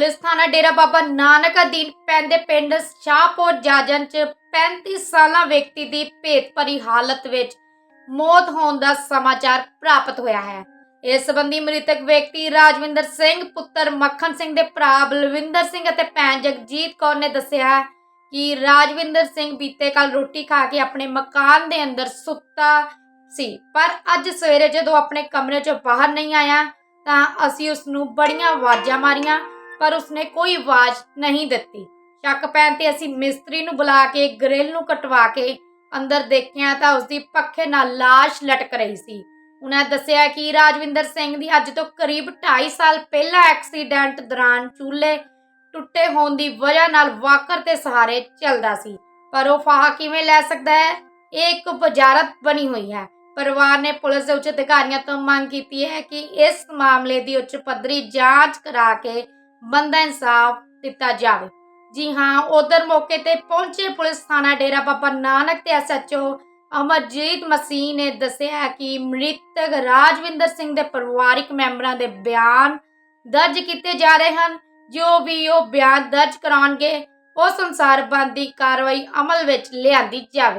Police ਥਾਣਾ ਡੇਰਾ ਬਾਬਾ ਨਾਨਕ ਅਧੀਨ ਪੈਂਦੇ ਪਿੰਡ ਸ਼ਾਹਪੁਰ ਜਾਜਨ ਚ 35 ਸਾਲਾ ਵਿਅਕਤੀ ਦੀ ਭੇਤਭਰੀ ਹਾਲਤ ਵਿੱਚ ਮੌਤ ਹੋਣ ਦਾ ਸਮਾਚਾਰ ਪ੍ਰਾਪਤ ਹੋਇਆ ਹੈ। ਇਸ ਸੰਬੰਧੀ ਮ੍ਰਿਤਕ ਵਿਅਕਤੀ ਰਾਜਵਿੰਦਰ ਸਿੰਘ, ਪੁੱਤਰ ਮੱਖਣ ਸਿੰਘ ਦੇ ਭਰਾ ਬਲਵਿੰਦਰ ਸਿੰਘ ਅਤੇ ਭੈਣ ਜਗਜੀਤ ਕੌਰ ਨੇ ਦੱਸਿਆ ਕਿ ਰਾਜਵਿੰਦਰ ਸਿੰਘ ਬੀਤੇ ਕੱਲ ਰੋਟੀ ਖਾ ਕੇ ਆਪਣੇ ਮਕਾਨ ਦੇ ਅੰਦਰ ਸੁੱਤਾ ਸੀ। ਪਰ ਅੱਜ ਸਵੇਰੇ ਜਦੋਂ ਆਪਣੇ ਕਮਰੇ ਚੋਂ ਬਾਹਰ ਨਹੀਂ ਆਇਆ ਤਾਂ ਅਸੀਂ ਉਸ ਨੂੰ ਬੜੀਆਂ ਆਵਾਜ਼ਾਂ ਮਾਰੀਆਂ ਪਰ ਉਸਨੇ ਕੋਈ ਆਵਾਜ਼ ਨਹੀਂ ਦਿੱਤੀ। ਸ਼ੱਕ ਪੈਣ ਤੇ ਅਸੀਂ ਮਿਸਤਰੀ ਨੂੰ ਬੁਲਾ ਕੇ, ਗ੍ਰਿਲ ਨੂੰ ਕਟਵਾ ਕੇ ਅੰਦਰ ਦੇਖਿਆ ਤਾਂ ਉਸਦੀ ਪੱਖੇ ਨਾਲ ਲਾਸ਼ ਲਟਕ ਰਹੀ ਸੀ। ਉਹਨਾਂ ਦੱਸਿਆ ਕਿ ਰਾਜਵਿੰਦਰ ਸਿੰਘ ਦੀ ਅੱਜ ਤੋਂ ਕਰੀਬ 2.5 ਸਾਲ ਪਹਿਲਾਂ ਐਕਸੀਡੈਂਟ ਦੌਰਾਨ ਚੂਲੇ ਟੁੱਟੇ ਹੋਣ ਦੀ ਵਜ੍ਹਾ ਨਾਲ ਵਾਕਰ ਤੇ ਸਹਾਰੇ ਚੱਲਦਾ ਸੀ। ਪਰ ਉਹ ਫਾਹਾ ਕਿਵੇਂ ਲੈ ਸਕਦਾ ਹੈ? ਇਹ ਇੱਕ ਵਜ਼ਾਰਤ ਬਣੀ ਹੋਈ ਹੈ। ਪਰਿਵਾਰ ਨੇ ਪੁਲਿਸ ਦੇ ਉੱਚ ਅਧਿਕਾਰੀਆਂ ਤੋਂ ਮੰਗ ਕੀਤੀ ਹੈ ਕਿ ਇਸ ਮਾਮਲੇ ਦੀ ਉੱਚ ਪੱਧਰੀ ਜਾਂਚ ਕਰਾ ਕੇ ਬੰਦਾ ਇਨਸਾਫ ਦਿੱਤਾ ਜਾਵੇ। ਜੀ ਹਾਂ, ਉਧਰ ਮੌਕੇ ਤੇ ਪਹੁੰਚੇ ਪੁਲਿਸ ਥਾਣਾ ਡੇਰਾ ਬਾਬਾ ਨਾਨਕ ਤੇ ਐਸਐਚਓ ਅਮਰਜੀਤ ਮਸੀਹ ਨੇ ਦੱਸਿਆ ਕਿ ਮ੍ਰਿਤਕ ਰਾਜਵਿੰਦਰ ਸਿੰਘ ਦੇ ਪਰਿਵਾਰਕ ਮੈਂਬਰਾਂ ਦੇ ਬਿਆਨ ਦਰਜ ਕੀਤੇ ਜਾ ਰਹੇ ਹਨ। ਜੋ ਵੀ ਉਹ ਬਿਆਨ ਦਰਜ ਕਰਾਉਣਗੇ ਉਸ ਅਨੁਸਾਰ ਬਣਦੀ ਕਾਰਵਾਈ ਅਮਲ ਵਿੱਚ ਲਿਆਂਦੀ ਜਾਵੇ।